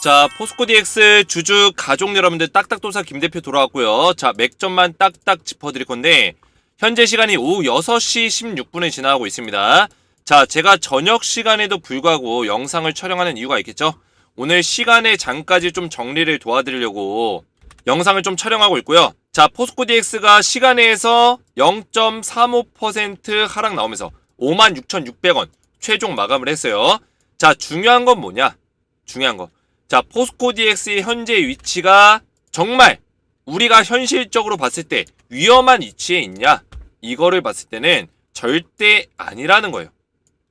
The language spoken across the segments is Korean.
자, 포스코 DX 주주 가족 여러분들 딱딱도사 김 대표 돌아왔고요. 자, 맥점만 딱딱 짚어드릴 건데, 현재 시간이 오후 6시 16분을 지나가고 있습니다. 자, 제가 저녁 시간에도 불구하고 영상을 촬영하는 이유가 있겠죠? 오늘 시간의 장까지 좀 정리를 도와드리려고 영상을 좀 촬영하고 있고요. 자, 포스코 DX가 시간에서 0.35% 하락 나오면서 56,600원 최종 마감을 했어요. 자, 중요한 건 뭐냐? 중요한 거. 자, 포스코 DX의 현재 위치가 정말 우리가 현실적으로 봤을 때 위험한 위치에 있냐? 이거를 봤을 때는 절대 아니라는 거예요.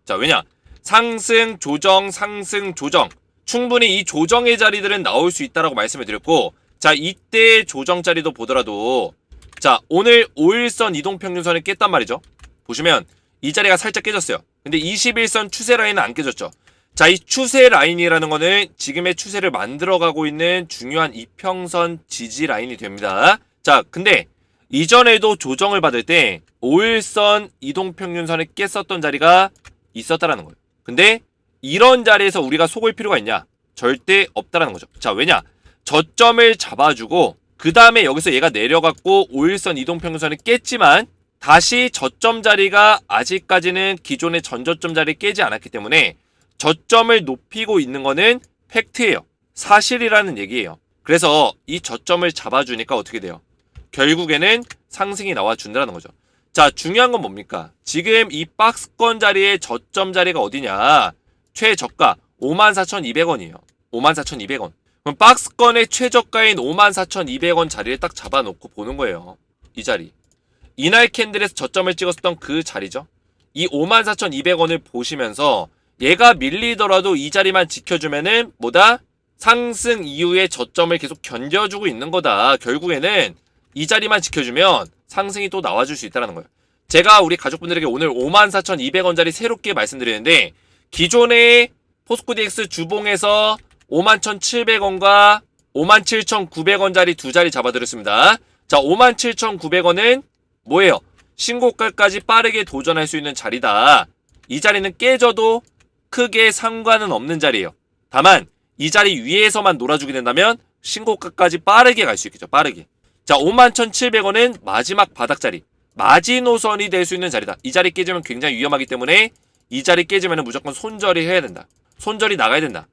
자, 왜냐? 상승, 조정, 상승, 조정. 충분히 이 조정의 자리들은 나올 수 있다라고 말씀을 드렸고, 자, 이때 조정 자리도 보더라도, 자, 오늘 5일선 이동평균선을 깼단 말이죠. 보시면 이 자리가 살짝 깨졌어요. 근데 21선 추세 라인은 안 깨졌죠. 자, 이 추세 라인이라는 거는 지금의 추세를 만들어가고 있는 중요한 이평선 지지 라인이 됩니다. 자, 근데 이전에도 조정을 받을 때 5일선 이동평균선을 깼었던 자리가 있었다라는 거예요. 근데 이런 자리에서 우리가 속을 필요가 있냐? 절대 없다라는 거죠. 자, 왜냐? 저점을 잡아주고 그 다음에 여기서 얘가 내려갔고 5일선 이동평균선을 깼지만 다시 저점 자리가 아직까지는 기존의 전저점 자리를 깨지 않았기 때문에 저점을 높이고 있는 거는 팩트예요. 사실이라는 얘기예요. 그래서 이 저점을 잡아주니까 어떻게 돼요? 결국에는 상승이 나와준다는 거죠. 자, 중요한 건 뭡니까? 지금 이 박스권 자리의 저점 자리가 어디냐? 최저가 54,200원이에요. 54,200원. 그럼 박스권의 최저가인 54,200원 자리를 딱 잡아놓고 보는 거예요. 이 자리. 이날 캔들에서 저점을 찍었었던 그 자리죠. 이 54,200원을 보시면서 얘가 밀리더라도 이 자리만 지켜주면은 뭐다? 상승 이후에 저점을 계속 견뎌주고 있는 거다. 결국에는 이 자리만 지켜주면 상승이 또 나와줄 수 있다는 거예요. 제가 우리 가족분들에게 오늘 54,200원짜리 새롭게 말씀드리는데 기존의 포스코 DX 주봉에서 51,700원과 57,900원짜리 두 자리 잡아드렸습니다. 자, 57,900원은 뭐예요? 신고가까지 빠르게 도전할 수 있는 자리다. 이 자리는 깨져도 크게 상관은 없는 자리예요. 다만 이 자리 위에서만 놀아주게 된다면 신고가까지 빠르게 갈 수 있겠죠. 빠르게. 자, 51,700원은 마지막 바닥 자리. 마지노선이 될 수 있는 자리다. 이 자리 깨지면 굉장히 위험하기 때문에 이 자리 깨지면 무조건 손절이 해야 된다. 손절이 나가야 된다.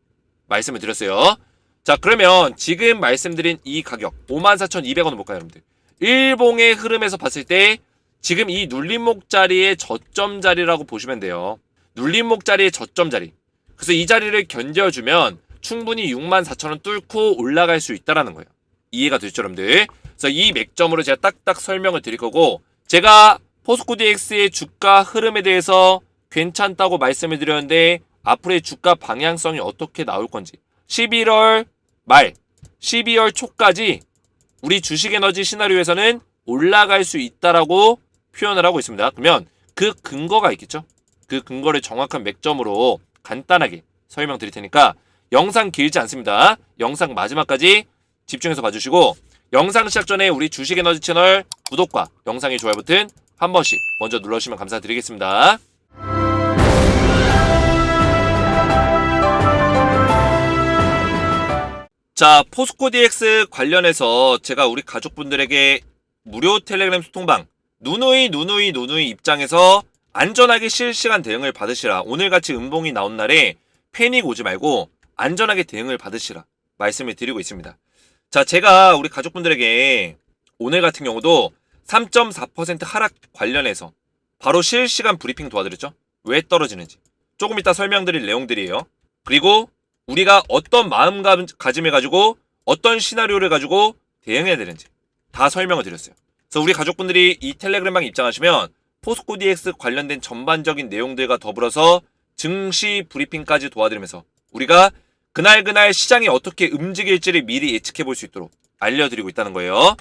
말씀을 드렸어요. 자, 그러면 지금 말씀드린 이 가격 54,200원을 볼까요, 여러분들? 일봉의 흐름에서 봤을 때 지금 이 눌림목 자리의 저점 자리라고 보시면 돼요. 눌림목 자리의 저점 자리. 그래서 이 자리를 견뎌주면 충분히 64,000원 뚫고 올라갈 수 있다라는 거예요. 이해가 되죠, 여러분들? 그래서 이 맥점으로 제가 딱딱 설명을 드릴 거고 제가 포스코 DX의 주가 흐름에 대해서 괜찮다고 말씀을 드렸는데 앞으로의 주가 방향성이 어떻게 나올 건지 11월 말 12월 초까지 우리 주식에너지 시나리오에서는 올라갈 수 있다라고 표현을 하고 있습니다. 그러면 그 근거가 있겠죠? 그 근거를 정확한 맥점으로 간단하게 설명드릴 테니까 영상 길지 않습니다. 영상 마지막까지 집중해서 봐주시고 영상 시작 전에 우리 주식에너지 채널 구독과 영상의 좋아요 버튼 한 번씩 먼저 눌러주시면 감사드리겠습니다. 자, 포스코 DX 관련해서 제가 우리 가족분들에게 무료 텔레그램 소통방 누누이 누누이 누누이 입장에서 안전하게 실시간 대응을 받으시라. 오늘같이 음봉이 나온 날에 패닉 오지 말고 안전하게 대응을 받으시라. 말씀을 드리고 있습니다. 자, 제가 우리 가족분들에게 오늘 같은 경우도 3.4% 하락 관련해서 바로 실시간 브리핑 도와드렸죠? 왜 떨어지는지. 조금 이따 설명드릴 내용들이에요. 그리고 우리가 어떤 마음가짐을 가지고 어떤 시나리오를 가지고 대응해야 되는지 다 설명을 드렸어요. 그래서 우리 가족분들이 이 텔레그램방 입장하시면 포스코 DX 관련된 전반적인 내용들과 더불어서 증시 브리핑까지 도와드리면서 우리가 그날 그날 시장이 어떻게 움직일지를 미리 예측해 볼 수 있도록 알려드리고 있다는 거예요.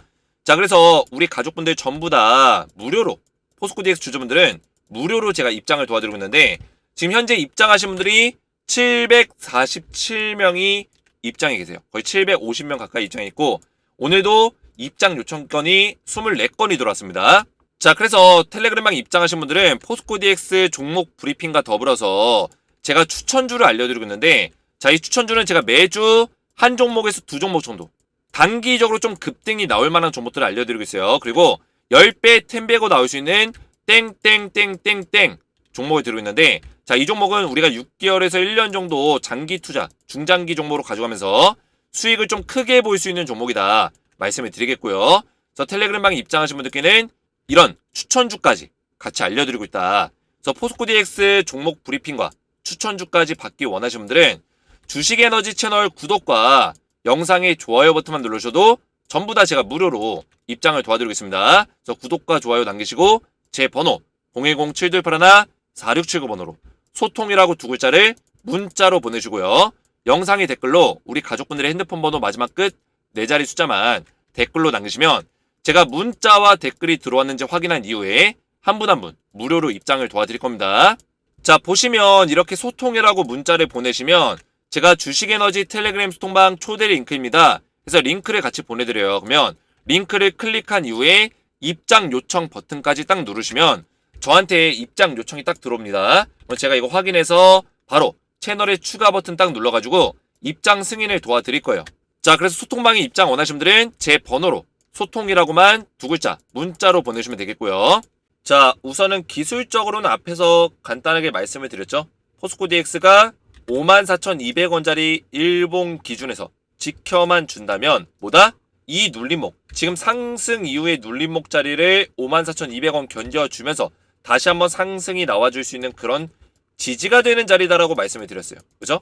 자, 그래서 우리 가족분들 전부 다 무료로 포스코 DX 주주분들은 무료로 제가 입장을 도와드리고 있는데 지금 현재 입장하신 분들이 747명이 입장해 계세요. 거의 750명 가까이 입장해 있고 오늘도 입장 요청 건이 24건이 들어왔습니다. 자, 그래서 텔레그램방 입장하신 분들은 포스코 DX 종목 브리핑과 더불어서 제가 추천주를 알려드리고 있는데 자, 이 추천주는 제가 매주 한 종목에서 두 종목 정도. 단기적으로 좀 급등이 나올 만한 종목들을 알려드리고 있어요. 그리고 10배, 10배고 나올 수 있는 땡땡땡땡땡 종목을 들고 있는데 자, 이 종목은 우리가 6개월에서 1년 정도 장기 투자, 중장기 종목으로 가져가면서 수익을 좀 크게 볼 수 있는 종목이다. 말씀을 드리겠고요. 그래서 텔레그램 방에 입장하신 분들께는 이런 추천주까지 같이 알려드리고 있다. 그래서 포스코 DX 종목 브리핑과 추천주까지 받기 원하시는 분들은 주식에너지 채널 구독과 영상의 좋아요 버튼만 누르셔도 전부 다 제가 무료로 입장을 도와드리겠습니다. 그래서 구독과 좋아요 남기시고 제 번호 010-7281-4679번호로 소통이라고 두 글자를 문자로 보내주고요. 영상의 댓글로 우리 가족분들의 핸드폰 번호 마지막 끝 네 자리 숫자만 댓글로 남기시면 제가 문자와 댓글이 들어왔는지 확인한 이후에 한분 한 분 무료로 입장을 도와드릴 겁니다. 자, 보시면 이렇게 소통이라고 문자를 보내시면 제가 주식에너지 텔레그램 소통방 초대 링크입니다. 그래서 링크를 같이 보내드려요. 그러면 링크를 클릭한 이후에 입장 요청 버튼까지 딱 누르시면 저한테 입장 요청이 딱 들어옵니다. 제가 이거 확인해서 바로 채널에 추가 버튼 딱 눌러가지고 입장 승인을 도와드릴 거예요. 자, 그래서 소통방에 입장 원하시는 분들은 제 번호로 소통이라고만 두 글자 문자로 보내주시면 되겠고요. 자, 우선은 기술적으로는 앞에서 간단하게 말씀을 드렸죠. 포스코 DX가 54,200원짜리 일봉 기준에서 지켜만 준다면 뭐다? 이 눌림목, 지금 상승 이후의 눌림목 자리를 54,200원 견뎌주면서 다시 한번 상승이 나와줄 수 있는 그런 지지가 되는 자리다라고 말씀을 드렸어요. 그죠?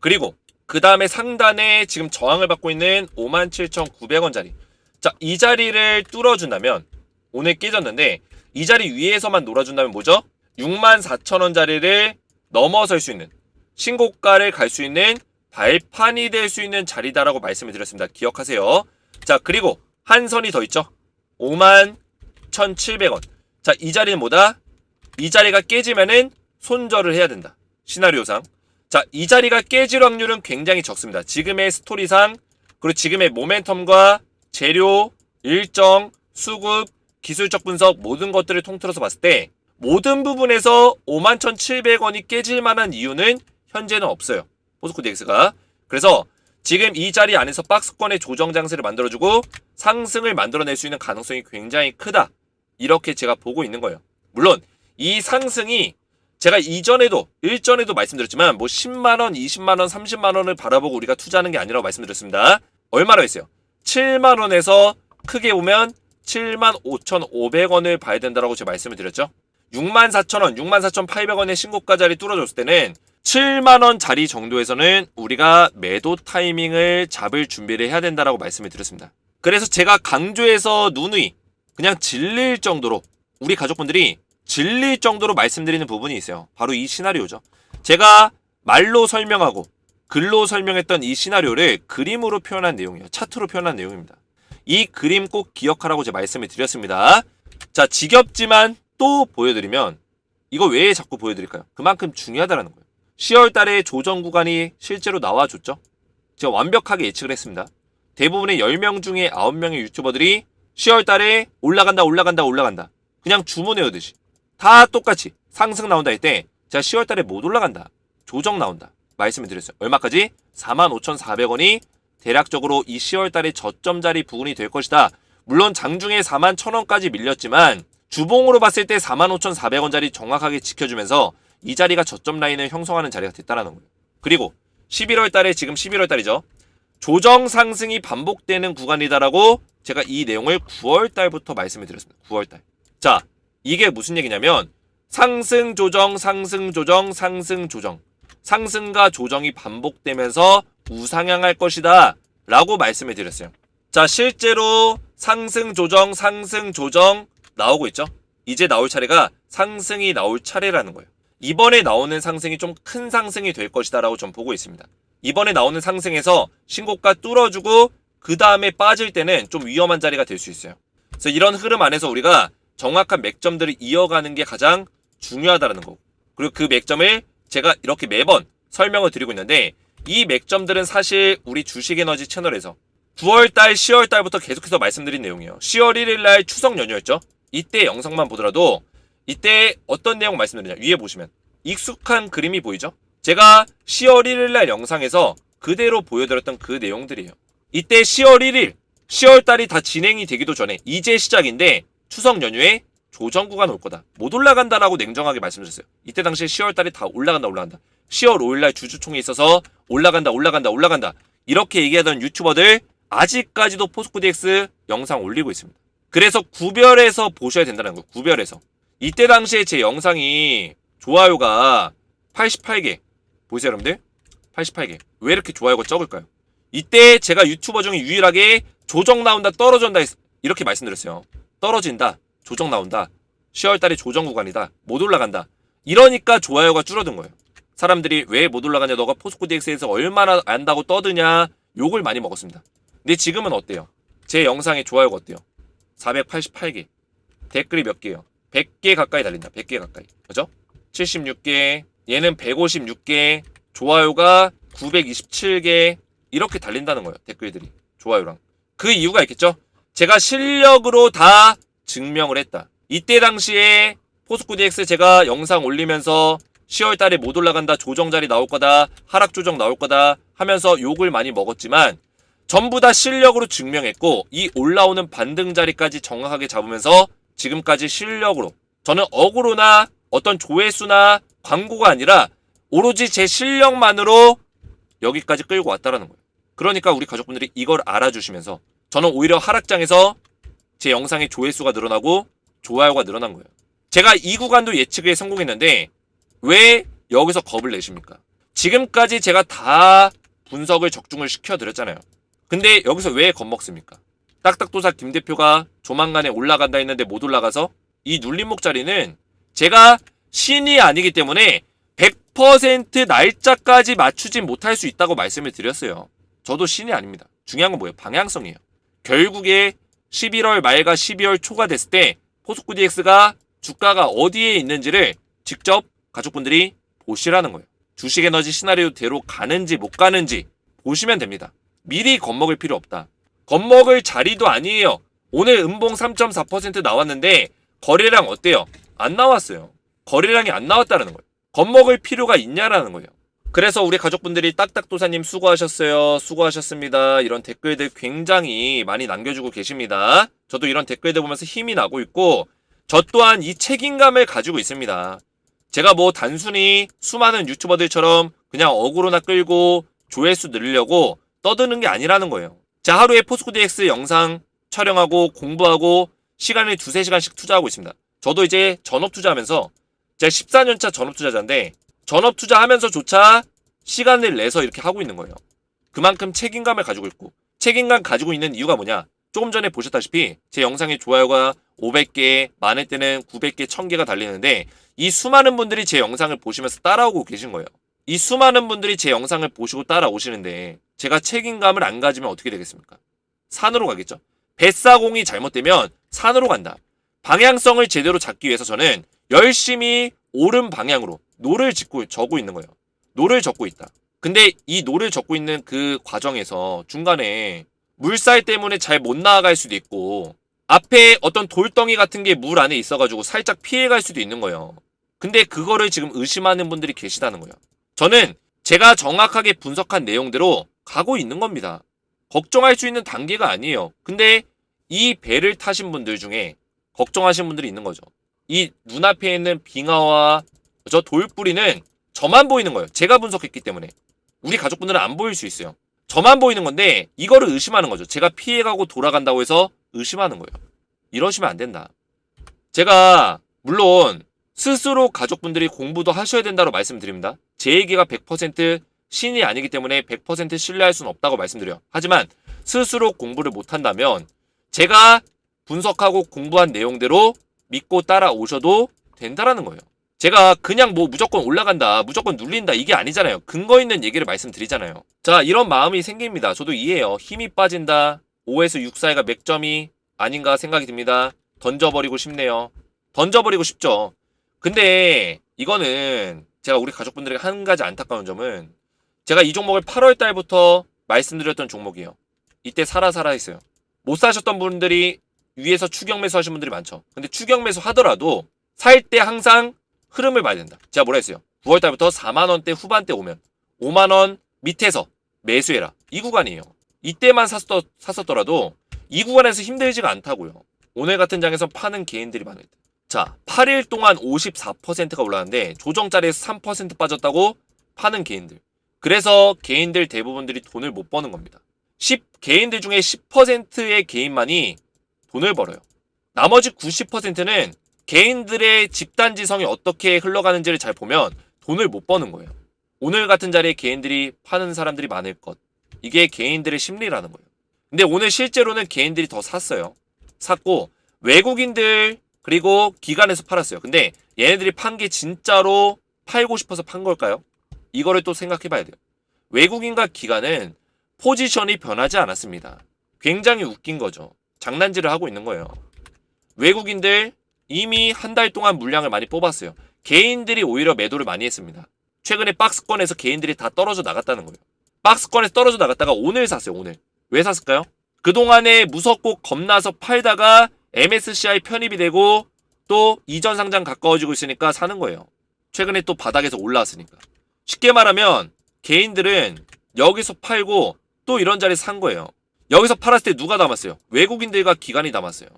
그리고 그 다음에 상단에 지금 저항을 받고 있는 57,900원짜리. 자, 이 자리를 뚫어준다면 오늘 깨졌는데 이 자리 위에서만 놀아준다면 뭐죠? 64,000원짜리를 넘어설 수 있는 신고가를 갈 수 있는 발판이 될 수 있는 자리다라고 말씀을 드렸습니다. 기억하세요. 자, 그리고 한 선이 더 있죠. 51,700원. 자, 이 자리는 뭐다? 이 자리가 깨지면은 손절을 해야 된다. 시나리오상. 자, 이 자리가 깨질 확률은 굉장히 적습니다. 지금의 스토리상, 그리고 지금의 모멘텀과 재료, 일정, 수급, 기술적 분석 모든 것들을 통틀어서 봤을 때 모든 부분에서 51,700원이 깨질 만한 이유는 현재는 없어요. 포스코 DX가. 그래서 지금 이 자리 안에서 박스권의 조정 장세를 만들어주고 상승을 만들어낼 수 있는 가능성이 굉장히 크다. 이렇게 제가 보고 있는 거예요. 물론 이 상승이 제가 이전에도 일전에도 말씀드렸지만 뭐 10만 원, 20만 원, 30만 원을 바라보고 우리가 투자하는 게 아니라고 말씀드렸습니다. 얼마로 했어요? 7만 원에서 크게 보면 7만 5,500원을 봐야 된다라고 제가 말씀을 드렸죠. 6만 4천 원, 6만 4,800원의 신고가 자리 뚫어줬을 때는 7만 원 자리 정도에서는 우리가 매도 타이밍을 잡을 준비를 해야 된다라고 말씀을 드렸습니다. 그래서 제가 강조해서 누누이 그냥 질릴 정도로 우리 가족분들이 질릴 정도로 말씀드리는 부분이 있어요. 바로 이 시나리오죠. 제가 말로 설명하고 글로 설명했던 이 시나리오를 그림으로 표현한 내용이에요. 차트로 표현한 내용입니다. 이 그림 꼭 기억하라고 제가 말씀을 드렸습니다. 자, 지겹지만 또 보여드리면 이거 왜 자꾸 보여드릴까요? 그만큼 중요하다라는 거예요. 10월 달에 조정 구간이 실제로 나와줬죠. 제가 완벽하게 예측을 했습니다. 대부분의 10명 중에 9명의 유튜버들이 10월 달에 올라간다, 올라간다, 올라간다. 그냥 주문해오듯이. 다 똑같이 상승 나온다 할 때 제가 10월 달에 못 올라간다. 조정 나온다. 말씀을 드렸어요. 얼마까지? 45,400원이 대략적으로 이 10월 달에 저점 자리 부근이 될 것이다. 물론 장중에 4만 1,000원까지 밀렸지만 주봉으로 봤을 때 45,400원짜리 정확하게 지켜주면서 이 자리가 저점 라인을 형성하는 자리가 됐다라는 거예요. 그리고 11월 달에 지금 11월 달이죠. 조정 상승이 반복되는 구간이다라고 제가 이 내용을 9월 달부터 말씀을 드렸습니다. 9월 달. 자, 이게 무슨 얘기냐면 상승 조정 상승 조정 상승 조정 상승과 조정이 반복되면서 우상향할 것이다 라고 말씀을 드렸어요. 자, 실제로 상승 조정 상승 조정 나오고 있죠. 이제 나올 차례가 상승이 나올 차례라는 거예요. 이번에 나오는 상승이 좀 큰 상승이 될 것이다라고 좀 보고 있습니다. 이번에 나오는 상승에서 신고가 뚫어주고 그 다음에 빠질 때는 좀 위험한 자리가 될 수 있어요. 그래서 이런 흐름 안에서 우리가 정확한 맥점들을 이어가는 게 가장 중요하다는 거고 그리고 그 맥점을 제가 이렇게 매번 설명을 드리고 있는데 이 맥점들은 사실 우리 주식에너지 채널에서 9월달, 10월달부터 계속해서 말씀드린 내용이에요. 10월 1일날 추석 연휴였죠. 이때 영상만 보더라도 이때 어떤 내용 말씀드리냐 위에 보시면 익숙한 그림이 보이죠? 제가 10월 1일날 영상에서 그대로 보여드렸던 그 내용들이에요. 이때 10월 1일, 10월 달이 다 진행이 되기도 전에 이제 시작인데 추석 연휴에 조정 구간 올 거다. 못 올라간다라고 냉정하게 말씀드렸어요. 이때 당시에 10월 달이 다 올라간다 올라간다. 10월 5일 날 주주총회 있어서 올라간다 올라간다 올라간다. 이렇게 얘기하던 유튜버들 아직까지도 포스코 DX 영상 올리고 있습니다. 그래서 구별해서 보셔야 된다는 거예요. 구별해서. 이때 당시에 제 영상이 좋아요가 88개. 보이세요, 여러분들? 88개. 왜 이렇게 좋아요가 적을까요? 이때 제가 유튜버 중에 유일하게 조정 나온다, 떨어진다, 했- 이렇게 말씀드렸어요. 떨어진다, 조정 나온다, 10월 달에 조정 구간이다, 못 올라간다. 이러니까 좋아요가 줄어든 거예요. 사람들이 왜 못 올라가냐, 너가 포스코 DX에서 얼마나 안다고 떠드냐, 욕을 많이 먹었습니다. 근데 지금은 어때요? 제 영상의 좋아요가 어때요? 488개. 댓글이 몇 개요? 100개 가까이 달린다. 100개 가까이. 그죠? 76개, 얘는 156개, 좋아요가 927개, 이렇게 달린다는 거예요. 댓글들이. 좋아요랑. 그 이유가 있겠죠? 제가 실력으로 다 증명을 했다. 이때 당시에 포스코 DX 제가 영상 올리면서 10월 달에 못 올라간다, 조정 자리 나올 거다, 하락 조정 나올 거다 하면서 욕을 많이 먹었지만 전부 다 실력으로 증명했고 이 올라오는 반등 자리까지 정확하게 잡으면서 지금까지 실력으로 저는 어그로나 어떤 조회수나 광고가 아니라 오로지 제 실력만으로 여기까지 끌고 왔다라는 거예요. 그러니까 우리 가족분들이 이걸 알아주시면서 저는 오히려 하락장에서 제 영상의 조회수가 늘어나고 좋아요가 늘어난 거예요. 제가 이 구간도 예측에 성공했는데 왜 여기서 겁을 내십니까? 지금까지 제가 다 분석을 적중을 시켜드렸잖아요. 근데 여기서 왜 겁먹습니까? 딱딱도사 김 대표가 조만간에 올라간다 했는데 못 올라가서 이 눌림목 자리는 제가 신이 아니기 때문에 100% 날짜까지 맞추진 못할 수 있다고 말씀을 드렸어요. 저도 신이 아닙니다. 중요한 건 뭐예요? 방향성이에요. 결국에 11월 말과 12월 초가 됐을 때 포스코 DX가 주가가 어디에 있는지를 직접 가족분들이 보시라는 거예요. 주식 에너지 시나리오대로 가는지 못 가는지 보시면 됩니다. 미리 겁먹을 필요 없다. 겁먹을 자리도 아니에요. 오늘 음봉 3.4% 나왔는데 거래량 어때요? 안 나왔어요. 거래량이 안 나왔다는 거예요. 겁먹을 필요가 있냐라는 거예요. 그래서 우리 가족분들이 딱딱도사님 수고하셨어요. 수고하셨습니다. 이런 댓글들 굉장히 많이 남겨주고 계십니다. 저도 이런 댓글들 보면서 힘이 나고 있고 저 또한 이 책임감을 가지고 있습니다. 제가 뭐 단순히 수많은 유튜버들처럼 그냥 어그로나 끌고 조회수 늘리려고 떠드는 게 아니라는 거예요. 자, 하루에 포스코 DX 영상 촬영하고 공부하고 시간을 두세 시간씩 투자하고 있습니다. 저도 이제 전업 투자하면서 제가 14년차 전업 투자자인데 전업 투자하면서조차 시간을 내서 이렇게 하고 있는 거예요. 그만큼 책임감을 가지고 있고 책임감 가지고 있는 이유가 뭐냐? 조금 전에 보셨다시피 제 영상에 좋아요가 500개, 많을 때는 900개, 1000개가 달리는데 이 수많은 분들이 제 영상을 보시면서 따라오고 계신 거예요. 이 수많은 분들이 제 영상을 보시고 따라오시는데 제가 책임감을 안 가지면 어떻게 되겠습니까? 산으로 가겠죠. 뱃사공이 잘못되면 산으로 간다. 방향성을 제대로 잡기 위해서 저는 열심히 옳은 방향으로 노를 짓고 적고 있는 거예요. 노를 적고 있다. 근데 이 노를 적고 있는 그 과정에서 중간에 물살 때문에 잘 못 나아갈 수도 있고 앞에 어떤 돌덩이 같은 게 물 안에 있어가지고 살짝 피해갈 수도 있는 거예요. 근데 그거를 지금 의심하는 분들이 계시다는 거예요. 저는 제가 정확하게 분석한 내용대로 가고 있는 겁니다. 걱정할 수 있는 단계가 아니에요. 근데 이 배를 타신 분들 중에 걱정하시는 분들이 있는 거죠. 이 눈앞에 있는 빙하와 저 돌뿌리는 저만 보이는 거예요. 제가 분석했기 때문에. 우리 가족분들은 안 보일 수 있어요. 저만 보이는 건데 이거를 의심하는 거죠. 제가 피해가고 돌아간다고 해서 의심하는 거예요. 이러시면 안 된다. 제가 물론 스스로 가족분들이 공부도 하셔야 된다고 말씀드립니다. 제 얘기가 100% 신이 아니기 때문에 100% 신뢰할 수는 없다고 말씀드려요. 하지만 스스로 공부를 못한다면 제가 분석하고 공부한 내용대로 믿고 따라오셔도 된다라는 거예요. 제가 그냥 뭐 무조건 올라간다, 무조건 눌린다 이게 아니잖아요. 근거 있는 얘기를 말씀드리잖아요. 자, 이런 마음이 생깁니다. 저도 이해해요. 힘이 빠진다. 5에서 6 사이가 맥점이 아닌가 생각이 듭니다. 던져버리고 싶네요. 던져버리고 싶죠. 근데 이거는 제가 우리 가족분들에게 한 가지 안타까운 점은 제가 이 종목을 8월 달부터 말씀드렸던 종목이에요. 이때 사라 사라 했어요. 못 사셨던 분들이 위에서 추격 매수 하신 분들이 많죠. 근데 추격 매수 하더라도 살 때 항상 흐름을 봐야 된다. 제가 뭐라 했어요? 9월 달부터 4만 원대 후반대 오면 5만 원 밑에서 매수해라. 이 구간이에요. 이때만 샀었, 샀었더라도 이 구간에서 힘들지가 않다고요. 오늘 같은 장에서 파는 개인들이 많을 때. 자, 8일 동안 54%가 올랐는데 조정 자리에서 3% 빠졌다고 파는 개인들. 그래서 개인들 대부분들이 돈을 못 버는 겁니다. 10 개인들 중에 10%의 개인만이 돈을 벌어요. 나머지 90%는 개인들의 집단 지성이 어떻게 흘러가는지를 잘 보면 돈을 못 버는 거예요. 오늘 같은 자리에 개인들이 파는 사람들이 많을 것. 이게 개인들의 심리라는 거예요. 근데 오늘 실제로는 개인들이 더 샀어요. 샀고 외국인들 그리고 기관에서 팔았어요. 근데 얘네들이 판 게 진짜로 팔고 싶어서 판 걸까요? 이거를 또 생각해 봐야 돼요. 외국인과 기관은 포지션이 변하지 않았습니다. 굉장히 웃긴 거죠. 장난질을 하고 있는 거예요. 외국인들 이미 한 달 동안 물량을 많이 뽑았어요. 개인들이 오히려 매도를 많이 했습니다. 최근에 박스권에서 개인들이 다 떨어져 나갔다는 거예요. 박스권에서 떨어져 나갔다가 오늘 샀어요, 오늘. 왜 샀을까요? 그동안에 무섭고 겁나서 팔다가 MSCI 편입이 되고 또 이전 상장 가까워지고 있으니까 사는 거예요. 최근에 또 바닥에서 올라왔으니까. 쉽게 말하면 개인들은 여기서 팔고 또 이런 자리에 산 거예요. 여기서 팔았을 때 누가 담았어요? 외국인들과 기관이 담았어요.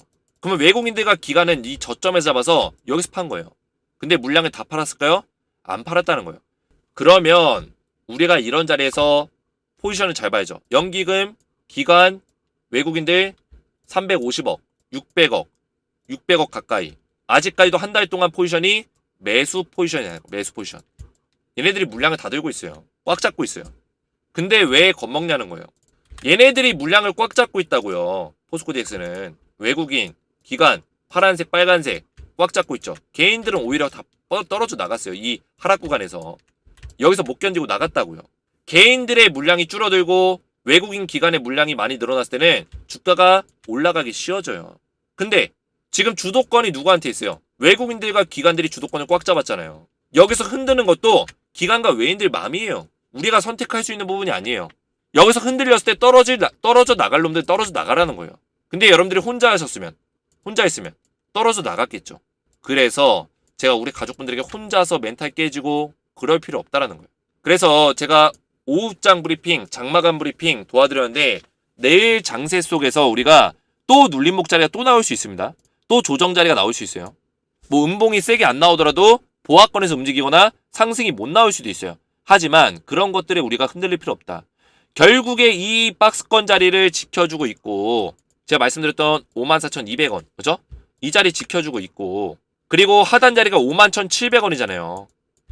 그러면 외국인들과 기관은 이 저점에서 잡아서 여기서 판 거예요. 근데 물량을 다 팔았을까요? 안 팔았다는 거예요. 그러면 우리가 이런 자리에서 포지션을 잘 봐야죠. 연기금, 기관, 외국인들 350억, 600억, 600억 가까이. 아직까지도 한 달 동안 포지션이 매수 포지션이에요. 매수 포지션. 얘네들이 물량을 다 들고 있어요. 꽉 잡고 있어요. 근데 왜 겁먹냐는 거예요. 얘네들이 물량을 꽉 잡고 있다고요. 포스코 DX는 외국인, 기관, 파란색, 빨간색 꽉 잡고 있죠. 개인들은 오히려 다 뻗- 떨어져 나갔어요. 이 하락 구간에서 여기서 못 견디고 나갔다고요. 개인들의 물량이 줄어들고 외국인 기관의 물량이 많이 늘어났을 때는 주가가 올라가기 쉬워져요. 근데 지금 주도권이 누구한테 있어요? 외국인들과 기관들이 주도권을 꽉 잡았잖아요. 여기서 흔드는 것도 기관과 외인들 마음이에요. 우리가 선택할 수 있는 부분이 아니에요. 여기서 흔들렸을 때 떨어질, 떨어져 나갈 놈들 떨어져 나가라는 거예요. 근데 여러분들이 혼자 하셨으면, 혼자 있으면 떨어져 나갔겠죠. 그래서 제가 우리 가족분들에게 혼자서 멘탈 깨지고 그럴 필요 없다라는 거예요. 그래서 제가 오후장 브리핑, 장마감 브리핑 도와드렸는데 내일 장세 속에서 우리가 또 눌림목 자리가 또 나올 수 있습니다. 또 조정 자리가 나올 수 있어요. 뭐 음봉이 세게 안 나오더라도 보합권에서 움직이거나 상승이 못 나올 수도 있어요. 하지만 그런 것들에 우리가 흔들릴 필요 없다. 결국에 이 박스권 자리를 지켜주고 있고 제가 말씀드렸던 54,200원 그죠? 이 자리 지켜주고 있고 그리고 하단 자리가 51,700원이잖아요.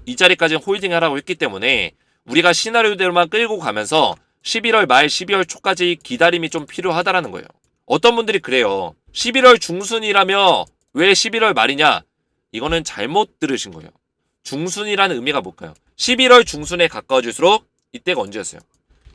이 자리까지는 홀딩 하라고 했기 때문에 우리가 시나리오대로만 끌고 가면서 11월 말 12월 초까지 기다림이 좀 필요하다라는 거예요. 어떤 분들이 그래요. 11월 중순이라며 왜 11월 말이냐? 이거는 잘못 들으신 거예요. 중순이라는 의미가 뭘까요? 11월 중순에 가까워질수록 이때가 언제였어요?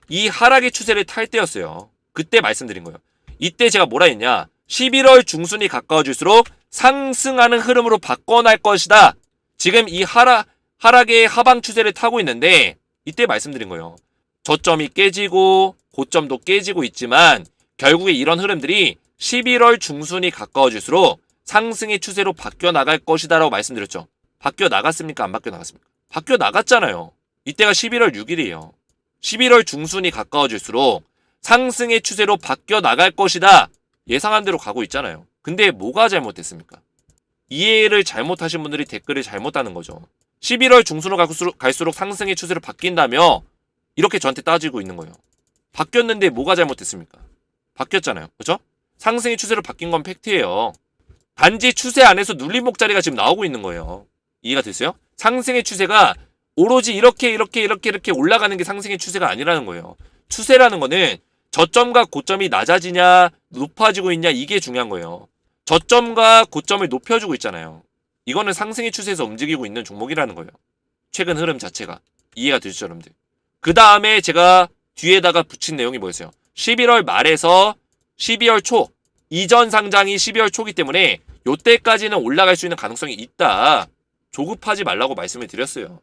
이 하락의 추세를 탈 때였어요. 그때 말씀드린 거예요. 이때 제가 뭐라 했냐? 11월 중순이 가까워질수록 상승하는 흐름으로 바꿔날 것이다. 지금 이 하락, 하락의 하방 추세를 타고 있는데 이때 말씀드린 거예요. 저점이 깨지고 고점도 깨지고 있지만 결국에 이런 흐름들이 11월 중순이 가까워질수록 상승의 추세로 바뀌어 나갈 것이다라고 말씀드렸죠. 바뀌어 나갔습니까? 안 바뀌어 나갔습니까? 바뀌어 나갔잖아요. 이때가 11월 6일이에요. 11월 중순이 가까워질수록 상승의 추세로 바뀌어 나갈 것이다. 예상한 대로 가고 있잖아요. 근데 뭐가 잘못됐습니까? 이해를 잘못하신 분들이 댓글을 잘못하는 거죠. 11월 중순으로 갈수록, 갈수록 상승의 추세로 바뀐다며 이렇게 저한테 따지고 있는 거예요. 바뀌었는데 뭐가 잘못됐습니까? 바뀌었잖아요. 그죠? 상승의 추세로 바뀐 건 팩트예요. 단지 추세 안에서 눌림목 자리가 지금 나오고 있는 거예요. 이해가 됐어요? 상승의 추세가 오로지 이렇게 이렇게 이렇게 이렇게 올라가는 게 상승의 추세가 아니라는 거예요. 추세라는 거는 저점과 고점이 낮아지냐 높아지고 있냐 이게 중요한 거예요. 저점과 고점을 높여주고 있잖아요. 이거는 상승의 추세에서 움직이고 있는 종목이라는 거예요. 최근 흐름 자체가 이해가 되시죠, 여러분들? 그 다음에 제가 뒤에다가 붙인 내용이 뭐였어요? 11월 말에서 12월 초 이전 상장이 12월 초기 때문에 요때까지는 올라갈 수 있는 가능성이 있다. 조급하지 말라고 말씀을 드렸어요.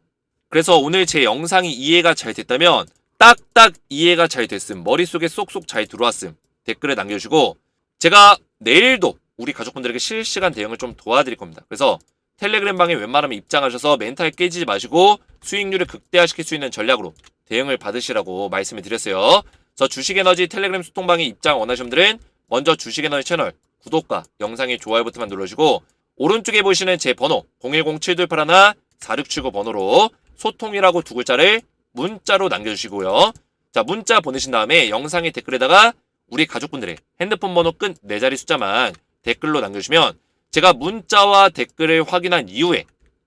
그래서 오늘 제 영상이 이해가 잘 됐다면 딱딱 이해가 잘 됐음 머릿속에 쏙쏙 잘 들어왔음 댓글에 남겨주시고 제가 내일도 우리 가족분들에게 실시간 대응을 좀 도와드릴 겁니다. 그래서 텔레그램 방에 웬만하면 입장하셔서 멘탈 깨지지 마시고 수익률을 극대화시킬 수 있는 전략으로 대응을 받으시라고 말씀을 드렸어요. 그래서 주식에너지 텔레그램 소통방에 입장 원하시는 분들은 먼저 주식에너지 채널 구독과 영상의 좋아요 버튼만 눌러주고 오른쪽에 보시는 제 번호 010-7281-4679 번호로 소통이라고 두 글자를 문자로 남겨주시고요. 자 문자 보내신 다음에 영상의 댓글에다가 우리 가족분들의 핸드폰 번호 끝 네 자리 숫자만 댓글로 남겨주시면 제가 문자와 댓글을 확인한 이후에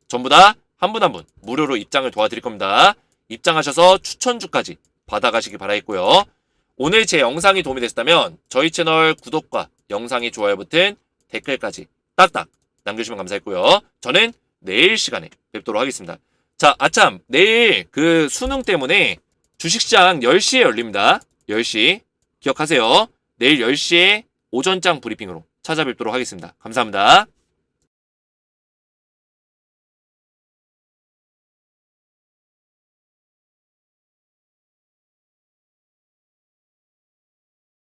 전부 다 한 분 한분 무료로 입장을 도와드릴 겁니다. 입장하셔서 추천주까지 받아가시기 바라겠고요. 오늘 제 영상이 도움이 되셨다면 저희 채널 구독과 영상의 좋아요 버튼 댓글까지 딱딱 남겨주시면 감사했고요. 저는 내일 시간에 뵙도록 하겠습니다. 자, 아참, 내일 그 수능 때문에 주식시장 10시에 열립니다. 10시. 기억하세요. 내일 10시에 오전장 브리핑으로 찾아뵙도록 하겠습니다. 감사합니다.